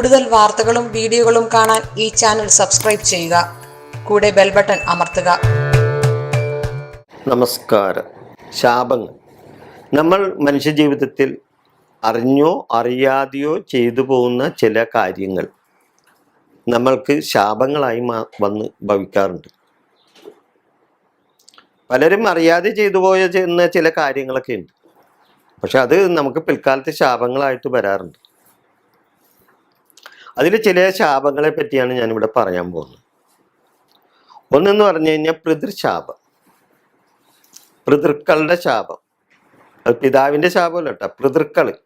കൂടുതൽ വാർത്തകളും വീഡിയോകളും കാണാൻ ഈ ചാനൽ സബ്സ്ക്രൈബ് ചെയ്യുക. കൂടെ ബെൽ ബട്ടൺ അമർത്തുക. നമസ്കാരം. ശാപങ്ങൾ. നമ്മൾ മനുഷ്യജീവിതത്തിൽ അറിഞ്ഞോ അറിയാതെയോ ചെയ്തു പോകുന്ന ചില കാര്യങ്ങൾ നമ്മൾക്ക് ശാപങ്ങളായി വന്ന് ഭവിക്കാറുണ്ട്. പലരും അറിയാതെ ചെയ്തു പോയ ചില കാര്യങ്ങളൊക്കെ ഉണ്ട് പക്ഷെ അത് നമുക്ക് പിൽക്കാലത്ത് ശാപങ്ങളായിട്ട് വരാറുണ്ട്. അതിൽ ചില ശാപങ്ങളെ പറ്റിയാണ് ഞാനിവിടെ പറയാൻ പോകുന്നത്. ഒന്നെന്ന് പറഞ്ഞു കഴിഞ്ഞാൽ പിതൃശാപം പിതൃക്കളുടെ ശാപം. അത് പിതാവിന്റെ ശാപമല്ല കേട്ടോ പിതൃക്കൾ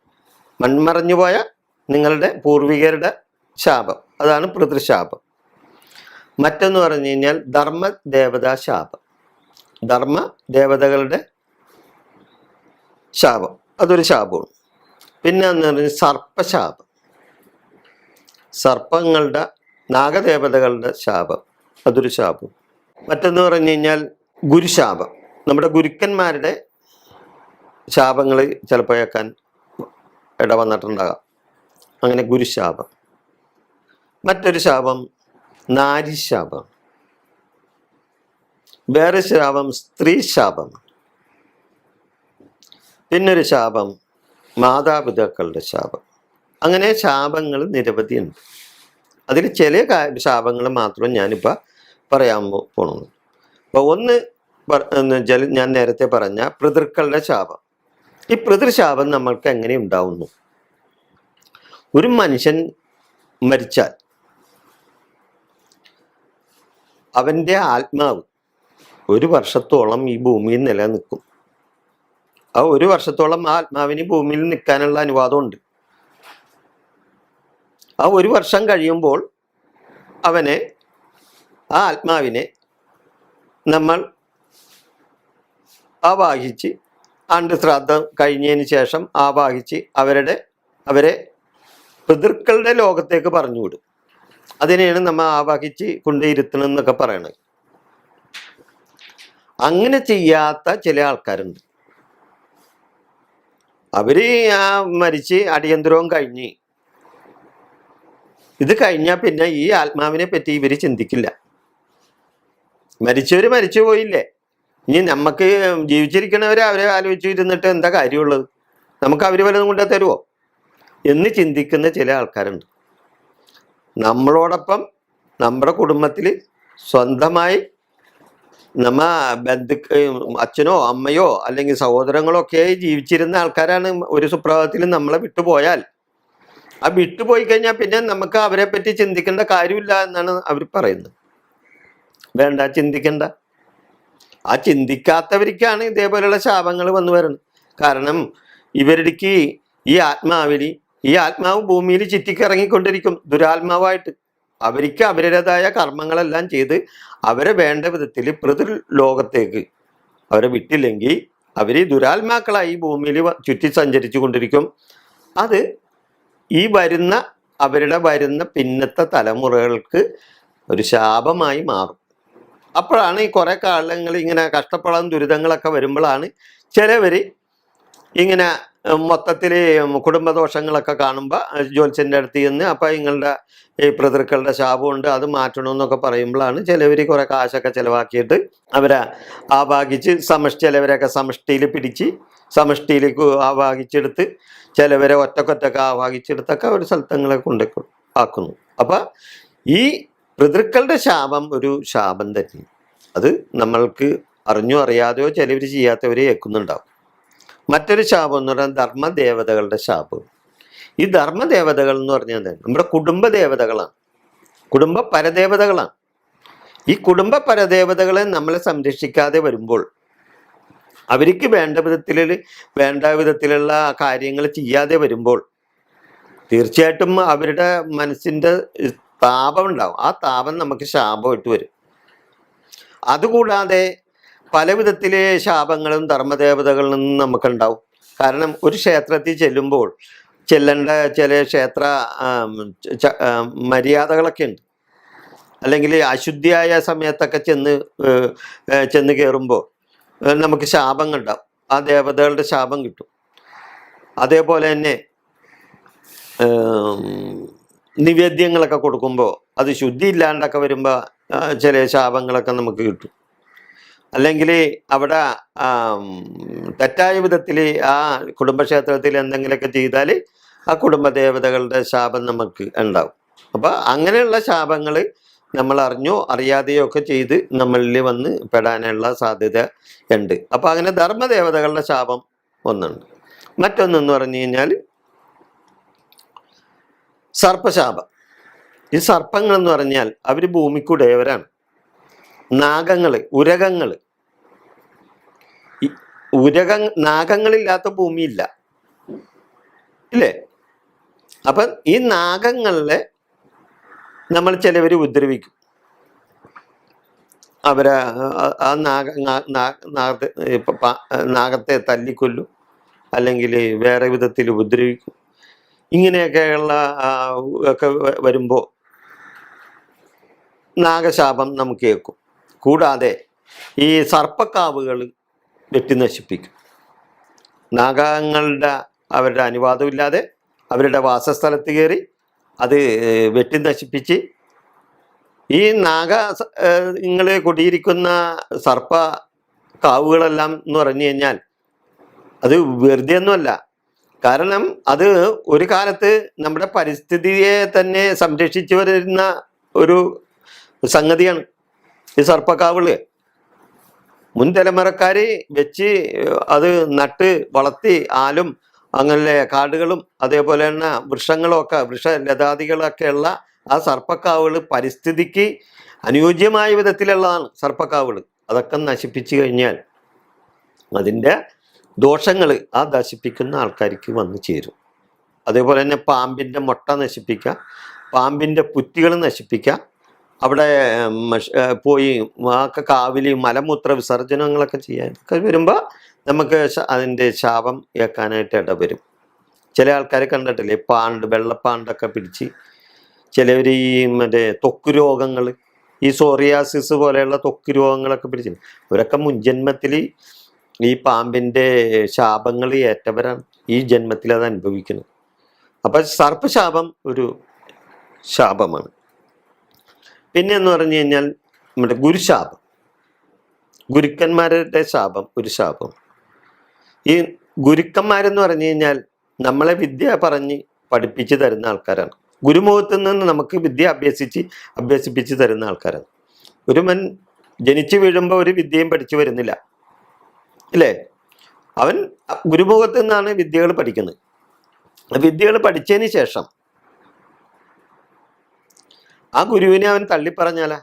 മൺമറഞ്ഞു പോയ നിങ്ങളുടെ പൂർവികരുടെ ശാപം. അതാണ് പിതൃശാപം മറ്റൊന്ന് പറഞ്ഞു കഴിഞ്ഞാൽ ധർമ്മ ദേവതാ ശാപം. ധർമ്മ ദേവതകളുടെ ശാപം. അതൊരു ശാപമാണ്. പിന്നെ എന്ന് പറഞ്ഞാൽ സർപ്പശാപം. സർപ്പങ്ങളുടെ നാഗദേവതകളുടെ ശാപം. അതൊരു ശാപം. മറ്റൊന്ന് പറഞ്ഞു കഴിഞ്ഞാൽ ഗുരുശാപം. നമ്മുടെ ഗുരുക്കന്മാരുടെ ശാപങ്ങൾ ചിലപ്പോൾ കേൾക്കാൻ ഇടവന്നിട്ടുണ്ടാകാം. അങ്ങനെ ഗുരുശാപം. മറ്റൊരു ശാപം നാരിശാപം. വേറെ ശാപം സ്ത്രീ ശാപം പിന്നൊരു ശാപം മാതാപിതാക്കളുടെ ശാപം. അങ്ങനെ ശാപങ്ങൾ നിരവധിയുണ്ട്. അതിൽ ചില ശാപങ്ങൾ മാത്രം ഞാനിപ്പോൾ പറയാൻ പോകുന്നു അപ്പോൾ ഒന്ന് ജല ഞാൻ നേരത്തെ പറഞ്ഞ പിതൃക്കളുടെ ശാപം. ഈ പിതൃശാപം നമ്മൾക്ക് എങ്ങനെ ഉണ്ടാവുന്നു? ഒരു മനുഷ്യൻ മരിച്ചാൽ അവന്റെ ആത്മാവ് ഒരു വർഷത്തോളം ഈ ഭൂമിയിൽ നിലനിൽക്കും. ആ ഒരു വർഷത്തോളം ആ ആത്മാവിന് ഭൂമിയിൽ നിൽക്കാനുള്ള അനുവാദമുണ്ട്. ആ ഒരു വർഷം കഴിയുമ്പോൾ അവനെ ആ ആത്മാവിനെ നമ്മൾ ആവാഹിച്ച് ആണ്ട് ശ്രാദ്ധം കഴിഞ്ഞതിന് ശേഷം ആവാഹിച്ച് അവരുടെ അവരെ പിതൃക്കളുടെ ലോകത്തേക്ക് പറഞ്ഞു വിടും അതിനെയാണ് നമ്മൾ ആവാഹിച്ച് കൊണ്ടിരുത്തണം എന്നൊക്കെ പറയണത്. അങ്ങനെ ചെയ്യാത്ത ചില ആൾക്കാരുണ്ട്. അവർ ആ മരിച്ച് അടിയന്തരവും കഴിഞ്ഞ് ഇത് കഴിഞ്ഞാൽ പിന്നെ ഈ ആത്മാവിനെ പറ്റി ഇവർ ചിന്തിക്കില്ല. മരിച്ചവർ മരിച്ചു പോയില്ലേ? ഇനി നമുക്ക് ജീവിച്ചിരിക്കുന്നവരെ അവരെ ആലോചിച്ചു ഇരുന്നിട്ട് എന്താ കാര്യമുള്ളത്? നമുക്ക് അവർ വല്ലതും കൊണ്ടേ തരുമോ എന്ന് ചിന്തിക്കുന്ന ചില ആൾക്കാരുണ്ട്. നമ്മളോടൊപ്പം നമ്മുടെ കുടുംബത്തിൽ സ്വന്തമായി നമ്മ ബന്ധുക്ക അച്ഛനോ അമ്മയോ അല്ലെങ്കിൽ സഹോദരങ്ങളോ ഒക്കെ ജീവിച്ചിരുന്ന ആൾക്കാരാണ് ഒരു സുപ്രഭാതത്തിൽ നമ്മളെ വിട്ടുപോയാൽ ആ വിട്ടുപോയി കഴിഞ്ഞാൽ പിന്നെ നമുക്ക് അവരെ പറ്റി ചിന്തിക്കേണ്ട കാര്യമില്ല എന്നാണ് അവർ പറയുന്നത്. വേണ്ട ചിന്തിക്കണ്ട. ആ ചിന്തിക്കാത്തവർക്കാണ് ഇതേപോലെയുള്ള ശാപങ്ങൾ വന്നു വരുന്നത്. കാരണം ഇവരുടെക്ക് ഈ ആത്മാവിന് ഈ ആത്മാവ് ഭൂമിയിൽ ചുറ്റിക്കിറങ്ങിക്കൊണ്ടിരിക്കും ദുരാത്മാവായിട്ട്. അവർക്ക് അവരുടേതായ കർമ്മങ്ങളെല്ലാം ചെയ്ത് അവരെ വേണ്ട വിധത്തിൽ പ്രതിർ ലോകത്തേക്ക് അവരെ വിട്ടില്ലെങ്കിൽ അവർ ദുരാത്മാക്കളായി ഭൂമിയിൽ ചുറ്റി സഞ്ചരിച്ചു കൊണ്ടിരിക്കും. അത് ഈ വരുന്ന അവരുടെ വരുന്ന പിന്നത്തെ തലമുറകൾക്ക് ഒരു ശാപമായി മാറും. അപ്പോഴാണ് ഈ കുറേ കാലങ്ങൾ ഇങ്ങനെ കഷ്ടപ്പെടാൻ ദുരിതങ്ങളൊക്കെ വരുമ്പോഴാണ് ചിലവർ ഇങ്ങനെ മൊത്തത്തിൽ കുടുംബദോഷങ്ങളൊക്കെ കാണുമ്പോൾ ജ്യോത്സ്യന്റെ അടുത്ത് ചെന്ന് അപ്പോൾ നിങ്ങളുടെ ഈ പിതൃക്കളുടെ ശാപമുണ്ട് അത് മാറ്റണമെന്നൊക്കെ പറയുമ്പോഴാണ് ചിലവർ കുറേ കാശൊക്കെ ചിലവാക്കിയിട്ട് അവരെ ആവാഹിച്ച് സമഷ്ടി ചിലവരൊക്കെ സമഷ്ടിയിൽ പിടിച്ച് സമഷ്ടിയിലേക്ക് ആവാഹിച്ചെടുത്ത് ചിലവരെ ഒറ്റക്കൊറ്റൊക്കെ ആവാഹിച്ചെടുത്തൊക്കെ ഒരു സ്ഥലത്തങ്ങളെ കൊണ്ട് ആക്കുന്നു. അപ്പം ഈ പിതൃക്കളുടെ ശാപം ഒരു ശാപം തന്നെ അത് നമ്മൾക്ക് അറിഞ്ഞോ അറിയാതെയോ ചിലവർ ചെയ്യാത്തവരെ ഏൽക്കുന്നുണ്ടാവും മറ്റൊരു ശാപം എന്ന് പറഞ്ഞാൽ ധർമ്മദേവതകളുടെ ശാപം. ഈ ധർമ്മദേവതകൾ എന്ന് പറഞ്ഞാൽ നമ്മുടെ കുടുംബ ദേവതകളാണ്. കുടുംബ പരദേവതകളാണ്. ഈ കുടുംബ പരദേവതകളെ നമ്മളെ സംരക്ഷിക്കാതെ വരുമ്പോൾ അവർക്ക് വേണ്ട വിധത്തിൽ വേണ്ട വിധത്തിലുള്ള കാര്യങ്ങൾ ചെയ്യാതെ വരുമ്പോൾ തീർച്ചയായിട്ടും അവരുടെ മനസ്സിന്റെ താപം ഉണ്ടാവും. ആ താപം നമുക്ക് ശാപമായിട്ട് വരും. അതുകൂടാതെ പല വിധത്തിലെ ശാപങ്ങളും ധർമ്മദേവതകളിൽ നിന്നും നമുക്കുണ്ടാവും. കാരണം ഒരു ക്ഷേത്രത്തിൽ ചെല്ലുമ്പോൾ ചെല്ലേണ്ട ചില ക്ഷേത്ര മര്യാദകളൊക്കെ ഉണ്ട്. അല്ലെങ്കിൽ അശുദ്ധിയായ സമയത്തൊക്കെ ചെന്ന് ചെന്ന് കയറുമ്പോൾ നമുക്ക് ശാപം ഉണ്ടാവും. ആ ദേവതകളുടെ ശാപം കിട്ടും. അതേപോലെ തന്നെ നിവേദ്യങ്ങളൊക്കെ കൊടുക്കുമ്പോൾ അത് ശുദ്ധി ഇല്ലാണ്ടൊക്കെ വരുമ്പോൾ ചില ശാപങ്ങളൊക്കെ നമുക്ക് കിട്ടും. അല്ലെങ്കിൽ അവിടെ തെറ്റായ വിധത്തിൽ ആ കുടുംബക്ഷേത്രത്തിൽ എന്തെങ്കിലുമൊക്കെ ചെയ്താൽ ആ കുടുംബദേവതകളുടെ ശാപം നമുക്ക് ഉണ്ടാവും. അപ്പോൾ അങ്ങനെയുള്ള ശാപങ്ങൾ നമ്മൾ അറിഞ്ഞോ അറിയാതെയോ ഒക്കെ ചെയ്ത് നമ്മളിൽ വന്ന് പെടാനുള്ള സാധ്യത ഉണ്ട്. അപ്പോൾ അങ്ങനെ ധർമ്മദേവതകളുടെ ശാപം ഒന്നുണ്ട്. മറ്റൊന്നെന്ന് പറഞ്ഞു കഴിഞ്ഞാൽ സർപ്പശാപം. ഈ സർപ്പങ്ങൾ എന്ന് പറഞ്ഞാൽ അവർ ഭൂമിക്കുടയവരാണ് നാഗങ്ങൾ ഉരകങ്ങൾ ഉരക നാഗങ്ങളില്ലാത്ത ഭൂമിയില്ല. ഇല്ലേ? അപ്പം ഈ നാഗങ്ങളെ നമ്മൾ ചിലവർ ഉപദ്രവിക്കും. അവരെ ആ- നാഗ നാഗത്തെ നാഗത്തെ തല്ലിക്കൊല്ലും. അല്ലെങ്കിൽ വേറെ വിധത്തിൽ ഉപദ്രവിക്കും. ഇങ്ങനെയൊക്കെയുള്ള ഒക്കെ വരുമ്പോൾ നാഗശാപം നമുക്ക് കേൾക്കും കൂടാതെ ഈ സർപ്പക്കാവുകൾ വെട്ടി നശിപ്പിക്കും നാഗങ്ങളുടെ അവരുടെ അനുവാദമില്ലാതെ അവരുടെ വാസസ്ഥലത്ത് കയറി അത് വെട്ടി നശിപ്പിച്ച് ഈ നാഗ നിങ്ങൾ കുടിയിരിക്കുന്ന സർപ്പ കാവുകളെല്ലാം എന്ന് പറഞ്ഞു കഴിഞ്ഞാൽ അത് വെറുതെ ഒന്നുമല്ല കാരണം അത് ഒരു കാലത്ത് നമ്മുടെ പരിസ്ഥിതിയെ തന്നെ സംരക്ഷിച്ചു വരുന്ന ഒരു സംഗതിയാണ് ഈ സർപ്പക്കാവുകൾ. മുൻ തലമുറക്കാർ വെച്ച് അത് നട്ട് വളർത്തി ആലും അങ്ങനെ കാടുകളും അതേപോലെ തന്നെ വൃക്ഷങ്ങളും ഒക്കെ വൃക്ഷലതാദികളൊക്കെ ഉള്ള ആ സർപ്പക്കാവുകൾ പരിസ്ഥിതിക്ക് അനുയോജ്യമായ വിധത്തിലുള്ളതാണ് സർപ്പക്കാവുകൾ അതൊക്കെ നശിപ്പിച്ചു കഴിഞ്ഞാൽ അതിന്റെ ദോഷങ്ങൾ ആ നശിപ്പിക്കുന്ന ആൾക്കാർക്ക് വന്നു ചേരും. അതേപോലെ തന്നെ പാമ്പിന്റെ മുട്ട നശിപ്പിക്കുക പാമ്പിന്റെ പുറ്റികൾ നശിപ്പിക്കുക അവിടെ പോയി ഒക്കെ കാവിലി മലമൂത്ര വിസർജനങ്ങളൊക്കെ ചെയ്യാൻ ഒക്കെ വരുമ്പോൾ നമുക്ക് അതിന്റെ ശാപം ഏക്കാനായിട്ട് ഇടവരും. ചില ആൾക്കാരെ കണ്ടിട്ടില്ലേ പാണ്ട് വെള്ളപ്പാണ്ടൊക്കെ പിടിച്ച്. ചിലവർ ഈ മറ്റേ ത്വക്ക് രോഗങ്ങൾ ഈ സോറിയാസിസ് പോലെയുള്ള ത്വക്ക് രോഗങ്ങളൊക്കെ പിടിച്ച്. ഇവരൊക്കെ മുൻജന്മത്തിൽ ഈ പാമ്പിന്റെ ശാപങ്ങൾ ഏറ്റവരാണ് ഈ ജന്മത്തിൽ അത് അനുഭവിക്കുന്നത്. അപ്പം സർപ്പശാപം ഒരു ശാപമാണ്. പിന്നെ എന്ന് പറഞ്ഞു കഴിഞ്ഞാൽ നമ്മുടെ ഗുരുശാപം. ഗുരുക്കന്മാരുടെ ശാപം ഒരു ശാപം. ഈ ഗുരുക്കന്മാരെന്ന് പറഞ്ഞു കഴിഞ്ഞാൽ നമ്മളെ വിദ്യ പറഞ്ഞ് പഠിപ്പിച്ച് തരുന്ന ആൾക്കാരാണ്. ഗുരുമുഖത്ത് നിന്ന് നമുക്ക് വിദ്യ അഭ്യസിച്ച് അഭ്യസിപ്പിച്ച് തരുന്ന ആൾക്കാരാണ്. ഒരു മൻ ജനിച്ചു വീഴുമ്പോൾ ഒരു വിദ്യയും പഠിച്ചു വരുന്നില്ല. ഇല്ലേ അവൻ ഗുരുമുഖത്ത് നിന്നാണ് വിദ്യകൾ പഠിക്കുന്നത്. വിദ്യകൾ പഠിച്ചതിന് ശേഷം ആ ഗുരുവിനെ അവൻ തള്ളിപ്പറഞ്ഞാലാ?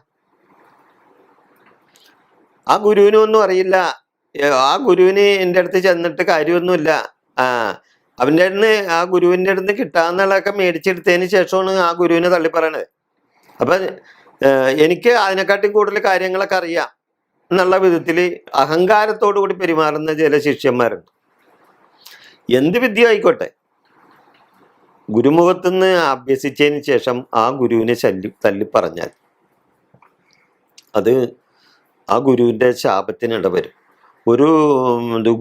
ആ ഗുരുവിനൊന്നും അറിയില്ല. ആ ഗുരുവിന് എന്റെ അടുത്ത് ചെന്നിട്ട് കാര്യമൊന്നുമില്ല. ആ അവന്റെ അടുത്ത് ആ ഗുരുവിന്റെ അടുത്ത് കിട്ടാന്നുള്ളതൊക്കെ മേടിച്ചെടുത്തതിന് ശേഷമാണ് ആ ഗുരുവിനെ തള്ളിപ്പറയണത്. അപ്പം എനിക്ക് അതിനെക്കാട്ടി കൂടുതൽ കാര്യങ്ങളൊക്കെ അറിയാം എന്നുള്ള വിധത്തിൽ അഹങ്കാരത്തോടു കൂടി പെരുമാറുന്ന ചില ശിഷ്യന്മാരുണ്ട്. എന്ത് വിദ്യ ആയിക്കോട്ടെ? ഗുരുമുഖത്തുനിന്ന് അഭ്യസിച്ചതിന് ശേഷം ആ ഗുരുവിനെ ശല്യ തല്ലി പറഞ്ഞാൽ അത് ആ ഗുരുവിന്റെ ശാപത്തിനിട വരും ഒരു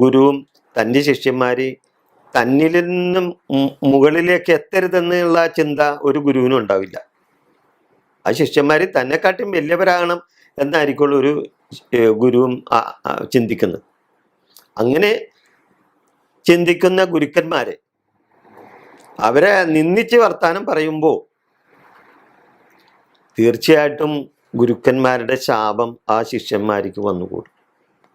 ഗുരുവും തന്റെ ശിഷ്യന്മാർ തന്നിൽ നിന്നും മുകളിലേക്ക് എത്തരുതെന്നുള്ള ചിന്ത ഒരു ഗുരുവിനും ഉണ്ടാവില്ല. ആ ശിഷ്യന്മാർ തന്നെക്കാട്ടും വലിയവരാകണം എന്നായിരിക്കുള്ളൂ ഒരു ഗുരുവും ചിന്തിക്കുന്നത്. അങ്ങനെ ചിന്തിക്കുന്ന ഗുരുക്കന്മാരെ അവരെ നിന്ദിച്ച് വർത്താനം പറയുമ്പോൾ തീർച്ചയായിട്ടും ഗുരുക്കന്മാരുടെ ശാപം ആ ശിഷ്യന്മാർക്ക് വന്നുകൂടും.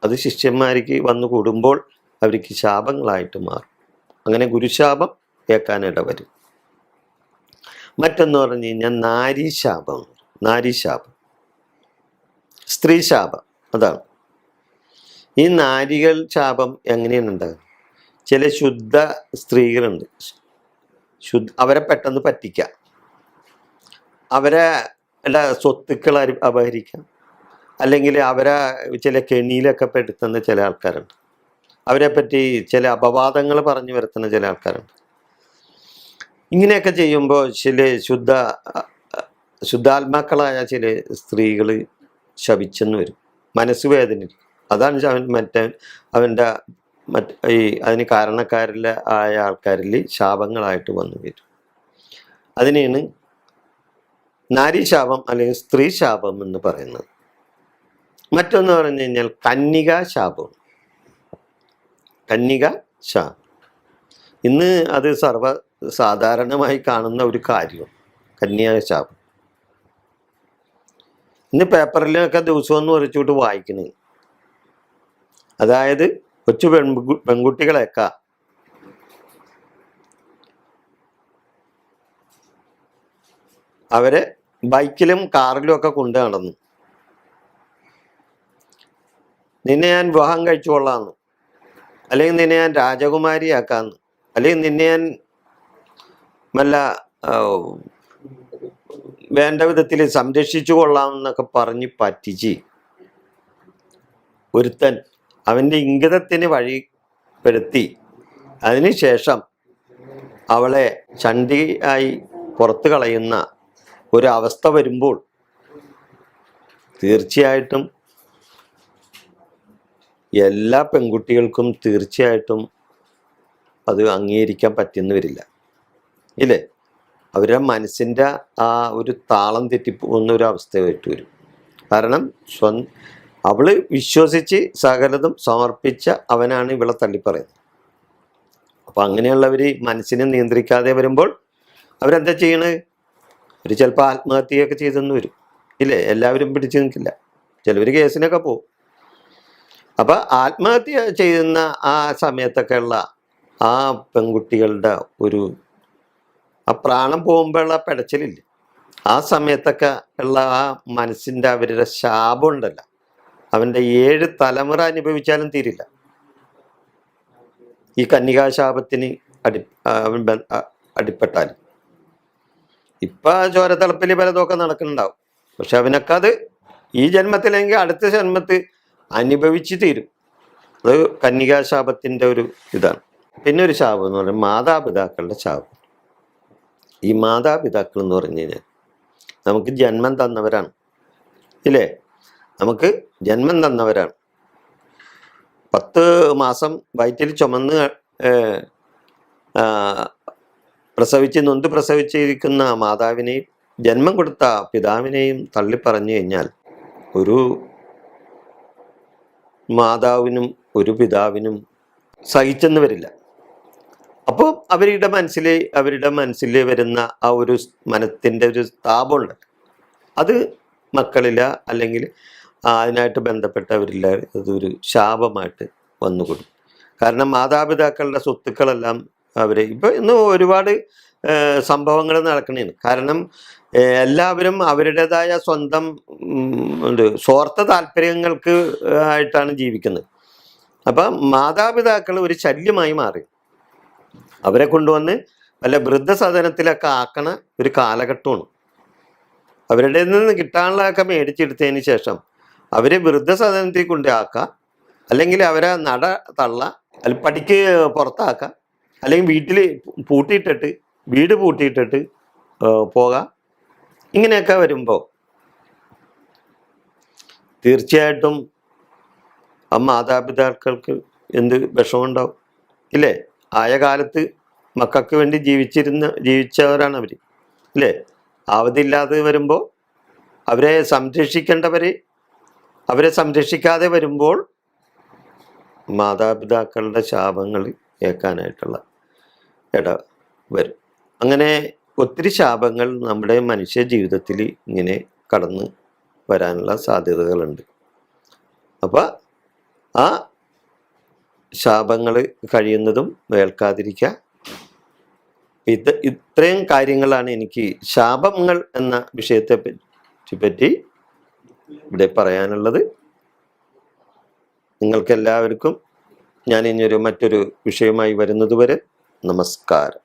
അത് ശിഷ്യന്മാർക്ക് വന്നു കൂടുമ്പോൾ അവർക്ക് ശാപങ്ങളായിട്ട് മാറും. അങ്ങനെ ഗുരുശാപം കേൾക്കാനിട വരും. മറ്റൊന്ന് പറഞ്ഞു കഴിഞ്ഞാൽ നാരീശാപം. നാരീശാപം. സ്ത്രീശാപം. അതാണ്. ഈ നാരികൾ ശാപം എങ്ങനെയാണ് ഉണ്ടാകുന്നത്? ചില ശുദ്ധ സ്ത്രീകളുണ്ട്. ശുദ്ധ അവരെ പെട്ടെന്ന് പറ്റിക്കാം. അവരെ അല്ല സ്വത്തുക്കൾ അപഹരിക്കാം. അല്ലെങ്കിൽ അവരെ ചില കെണിയിലൊക്കെ പെടുത്തുന്ന ചില ആൾക്കാരുണ്ട്. അവരെ പറ്റി ചില അപവാദങ്ങൾ പറഞ്ഞു വരുത്തുന്ന ചില ആൾക്കാരുണ്ട്. ഇങ്ങനെയൊക്കെ ചെയ്യുമ്പോൾ ചില ശുദ്ധ ശുദ്ധാത്മാക്കളായ ചില സ്ത്രീകൾ ശപിച്ചെന്ന് വരും. മനസ്സ് വേദനിക്കും അതാണ് അവൻ മറ്റേ അവന്റെ മറ്റ് ഈ അതിന് കാരണക്കാരിൽ ആയ ആൾക്കാരിൽ ശാപങ്ങളായിട്ട് വന്നു വരും. അതിനെയാണ് നാരീശാപം അല്ലെങ്കിൽ സ്ത്രീ ശാപം എന്ന് പറയുന്നത്. മറ്റൊന്ന് പറഞ്ഞു കഴിഞ്ഞാൽ കന്യക ശാപം. കന്യക ശാപം. ഇന്ന് അത് സർവ സാധാരണമായി കാണുന്ന ഒരു കാര്യം കന്യക ശാപം. ഇന്ന് പേപ്പറിലൊക്കെ ദിവസമൊന്നും ഒരച്ചോട്ട് വായിക്കണേ. അതായത് കൊച്ചു പെൺകു പെൺകുട്ടികളെയൊക്കെ. അവരെ ബൈക്കിലും കാറിലും ഒക്കെ കൊണ്ടു നടന്നു. നിന്നെ ഞാൻ വിവാഹം കഴിച്ചു കൊള്ളാന്ന്. അല്ലെങ്കിൽ നിന്നെ ഞാൻ രാജകുമാരിയാക്കാന്ന്. അല്ലെങ്കിൽ നിന്നെ ഞാൻ വല്ല ആ, വേണ്ട വിധത്തിൽ സംരക്ഷിച്ചു കൊള്ളാം എന്നൊക്കെ പറഞ്ഞ് പറ്റിച്ച് ഒരുത്തൻ അവന്റെ ഇംഗിതത്തിന് വഴിപ്പെടുത്തി. അതിനുശേഷം അവളെ ചണ്ടിയായി പുറത്തു കളയുന്ന ഒരു അവസ്ഥ വരുമ്പോൾ തീർച്ചയായിട്ടും എല്ലാ പെൺകുട്ടികൾക്കും തീർച്ചയായിട്ടും അത് അംഗീകരിക്കാൻ പറ്റുന്നു വരില്ല. ഇല്ലേ? അവരുടെ മനസ്സിന്റെ ആ ഒരു താളം തെറ്റിപ്പോകുന്ന ഒരു അവസ്ഥയായിട്ട് വരും. കാരണം സ്വ അവൾ വിശ്വസിച്ച് സകലതും സമർപ്പിച്ച അവനാണ് ഇവളെ തള്ളിപ്പറയുന്നത്. അപ്പം അങ്ങനെയുള്ളവർ മനസ്സിനെ നിയന്ത്രിക്കാതെ വരുമ്പോൾ അവരെന്താ ചെയ്യണത് അവർ ചിലപ്പോൾ ആത്മഹത്യയൊക്കെ ചെയ്തെന്ന് വരും. ഇല്ലേ? എല്ലാവരും പിടിച്ചു നിൽക്കില്ല. ചിലവർ കേസിനൊക്കെ പോകും അപ്പം ആത്മഹത്യ ചെയ്യുന്ന ആ സമയത്തൊക്കെ ഉള്ള ആ പെൺകുട്ടികളുടെ ഒരു ആ പ്രാണം പോകുമ്പോഴുള്ള പിടച്ചിലില്ല? ആ സമയത്തൊക്കെ ഉള്ള ആ മനസ്സിന്റെ അവരുടെ ശാപം ഉണ്ടല്ലോ. അവന്റെ ഏഴ് തലമുറ അനുഭവിച്ചാലും തീരില്ല. ഈ കന്യകാശാപത്തിന് അടി അവൻ അടിപ്പെട്ടാൽ. ഇപ്പൊ ആ ചോരത്തളപ്പിൽ പലതൊക്കെ നടക്കുന്നുണ്ടാവും. പക്ഷെ അവനൊക്കെ അത് ഈ ജന്മത്തിലെങ്കിൽ അടുത്ത ജന്മത്ത് അനുഭവിച്ച് തീരും. അത് കന്യകാശാപത്തിന്റെ ഒരു ഇതാണ്. പിന്നെ ഒരു ശാപം എന്ന് പറയുന്നത് മാതാപിതാക്കളുടെ ശാപം. ഈ മാതാപിതാക്കൾ എന്ന് പറഞ്ഞു കഴിഞ്ഞാൽ നമുക്ക് ജന്മം തന്നവരാണ്. ഇല്ലേ? നമുക്ക് ജന്മം തന്നവരാണ്. പത്ത് മാസം വയറ്റിൽ ചുമന്ന് പ്രസവിച്ച് നൊന്ത് പ്രസവിച്ചിരിക്കുന്ന മാതാവിനെയും ജന്മം കൊടുത്ത പിതാവിനെയും തള്ളിപ്പറഞ്ഞു കഴിഞ്ഞാൽ ഒരു മാതാവിനും ഒരു പിതാവിനും സഹിച്ചെന്ന് വരില്ല. അപ്പോൾ അവരുടെ മനസ്സിൽ അവരുടെ മനസ്സിൽ വരുന്ന ആ ഒരു മനത്തിന്റെ ഒരു താപമുണ്ട്. അത് മക്കളില അല്ലെങ്കിൽ അതിനായിട്ട് ബന്ധപ്പെട്ടവരില്ല അതൊരു ശാപമായിട്ട് വന്നുകൊടുക്കും കാരണം മാതാപിതാക്കളുടെ സ്വത്തുക്കളെല്ലാം അവർ ഇപ്പോൾ ഇന്ന് ഒരുപാട് സംഭവങ്ങൾ നടക്കണേന് കാരണം എല്ലാവരും അവരുടേതായ സ്വന്തം സ്വാർത്ഥ താല്പര്യങ്ങൾക്ക് ആയിട്ടാണ് ജീവിക്കുന്നത്. അപ്പം മാതാപിതാക്കൾ ഒരു ശല്യമായി മാറി. അവരെ കൊണ്ടുവന്ന് വല്ല വൃദ്ധസദനത്തിലൊക്കെ ആക്കണ ഒരു കാലഘട്ടമാണ്. അവരുടെ നിന്ന് കിട്ടാനുള്ളതൊക്കെ മേടിച്ചെടുത്തതിന് ശേഷം അവരെ വൃദ്ധസദനത്തിൽ കൊണ്ടാക്കുക അല്ലെങ്കിൽ അവരെ നട തള്ള അല്ലെങ്കിൽ പടിക്ക് പുറത്താക്കുക അല്ലെങ്കിൽ വീട്ടിൽ പൂട്ടിയിട്ടിട്ട് വീട് പൂട്ടിയിട്ടിട്ട് പോകാം ഇങ്ങനെയൊക്കെ വരുമ്പോൾ തീർച്ചയായിട്ടും ആ മാതാപിതാക്കൾക്ക് എന്ത് വിഷമമുണ്ടാവും? ഇല്ലേ? ആയ കാലത്ത് മക്കൾക്ക് വേണ്ടി ജീവിച്ചിരുന്ന ജീവിച്ചവരാണ് അവർ ഇല്ലേ? അവധിയില്ലാതെ വരുമ്പോൾ അവരെ സംരക്ഷിക്കേണ്ടവരെ അവരെ വരുമ്പോൾ മാതാപിതാക്കളുടെ ശാപങ്ങൾ കേൾക്കാനായിട്ടുള്ള ഇട വരും. അങ്ങനെ ഒത്തിരി ശാപങ്ങൾ നമ്മുടെ മനുഷ്യ ജീവിതത്തിൽ ഇങ്ങനെ കടന്ന് വരാനുള്ള സാധ്യതകളുണ്ട്. അപ്പോൾ ആ ശാപങ്ങൾ കഴിയുന്നതും വേൾക്കാതിരിക്കുക ഇത് ഇത്രയും കാര്യങ്ങളാണ് എനിക്ക് ശാപങ്ങൾ എന്ന വിഷയത്തെ പറ്റി ഇവിടെ പറയാനുള്ളത് നിങ്ങൾക്കെല്ലാവർക്കും ഞാൻ ഇനിയൊരു മറ്റൊരു വിഷയമായി വരുന്നതുവരെ നമസ്കാരം.